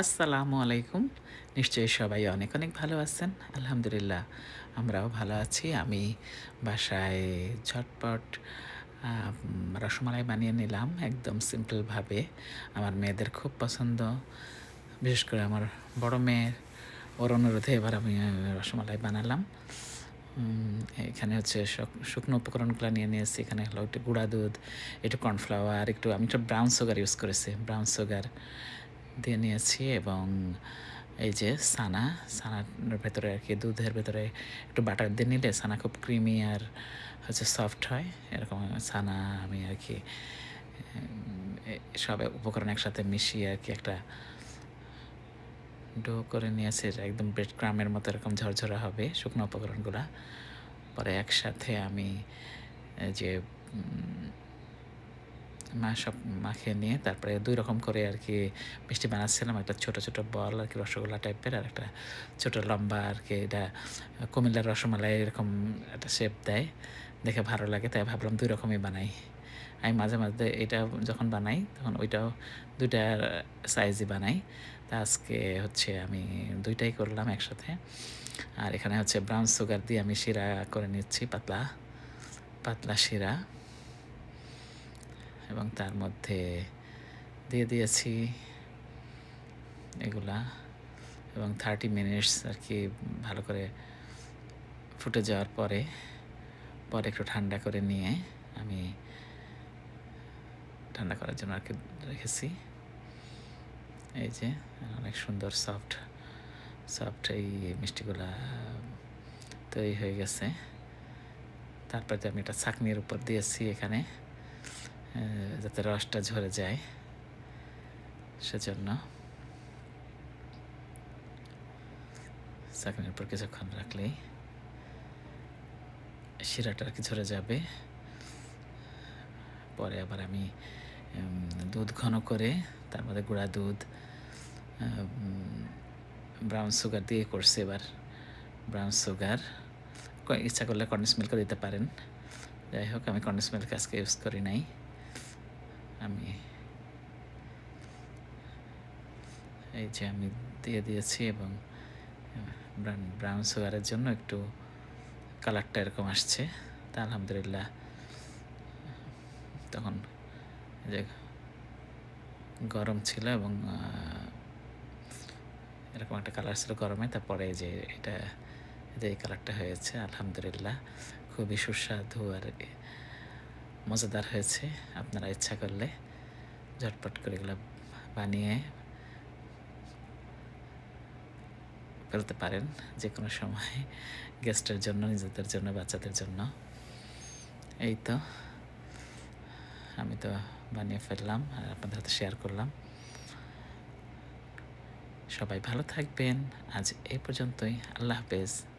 আসসালামু আলাইকুম। নিশ্চয়ই সবাই অনেক অনেক ভালো আছেন। আলহামদুলিল্লাহ, আমরাও ভালো আছি। আমি বাসায় ঝটপট রসমালাই বানিয়ে নিলাম একদম সিম্পলভাবে। আমার মেয়েদের খুব পছন্দ। বিশেষ করে আমার বড় মেয়ের, ওর অনুরোধে এবার আমি রসমালাই বানালাম। এখানে হচ্ছে শুকনো উপকরণগুলো নিয়ে নিয়েছি। এখানে হলো একটু গুঁড়া দুধ, একটু কর্নফ্লাওয়ার, একটু আমি একটু ব্রাউন সুগার ইউজ করেছি। ব্রাউন সুগার দিয়ে নিয়েছি এবং এই যে সানা, সানার ভেতরে আর কি, দুধের ভেতরে একটু বাটার দিয়ে নিলে সানা খুব ক্রিমি আর হচ্ছে সফট হয়। এরকম সানা, আমি আর কি সব উপকরণ একসাথে মিশিয়ে আর কি একটা ডো করে নিয়েছে একদম ব্রেড ক্রামের মতো এরকম ঝরঝরা হবে শুকনো উপকরণগুলো। পরে একসাথে আমি যে সব মাখিয়ে নিয়ে তারপরে দুই রকম করে আর কি মিষ্টি বানাচ্ছিলাম। একটা ছোট ছোট বল আর কি রসগোল্লা টাইপের আর একটা ছোট লম্বা আর কি এটা কুমিল্লার রসমালাই এরকম একটা শেপ দেয়। দেখে ভালো লাগে, তাই ভাবলাম দুই রকমই বানাই। আমি মাঝে মাঝে এটা যখন বানাই তখন ওইটাও দুইটা সাইজই বানাই। তা আজকে হচ্ছে আমি দুইটাই করলাম একসাথে। আর এখানে হচ্ছে ব্রাউন সুগার দিয়ে আমি শিরা করে নিচ্ছি, পাতলা পাতলা শিরা। এবং তার মধ্যে দিয়ে দিয়েছি এগুলা এবং থার্টি মিনিটস আর কি ভালো করে ফুটে যাওয়ার পরে পরে একটু ঠান্ডা করে নিয়ে আমি ঠান্ডা করার জন্য আর কি রেখেছি। এই যে, অনেক সুন্দর সফট সফট এই মিষ্টিগুলা তৈরি হয়ে গেছে। তারপরে আমি এটা ছাকনির উপর দিয়েছি এখানে। যাতে রসটা ঝরে যায়। সেজন্য ছাকনির উপর কিছুক্ষণ রাখলেই শিরাটা আর কি ঝরে যাবে। পরে আবার আমি দুধ ঘন করে, তার মধ্যে গুঁড়া দুধ ব্রাউন সুগার দিয়ে করছে এবার। ব্রাউন সুগার ইচ্ছা করলে কন্ডেন্স মিল্কও দিতে পারেন। যাই হোক, আমি কন্ডেন্স মিল্ক আজকে ইউজ করি নাই। আমি এই যে আমি দিয়ে দিয়েছি এবং ব্রাউন সুগারের জন্য একটু কালারটা এরকম আসছে। তা আলহামদুলিল্লাহ। তখন যে গরম ছিল এবং এরকম একটা কালার ছিল গরমে। তারপরে যে এটা যে এই কালারটা হয়েছে, আলহামদুলিল্লাহ। খুবই সুস্বাদু আর মজাদার হয়েছে। আপনারা ইচ্ছা করলে ঝটপট করে এগুলো বানিয়ে ফেলতে পারেন। যে কোনো সময় গেস্টের জন্য, নিজেদের জন্য, বাচ্চাদের জন্য। এই তো, আমি তো বানিয়ে ফেললাম আর আপনাদের সাথে শেয়ার করলাম। সবাই ভালো থাকবেন। আজ এই পর্যন্তই। আল্লাহ হাফেজ।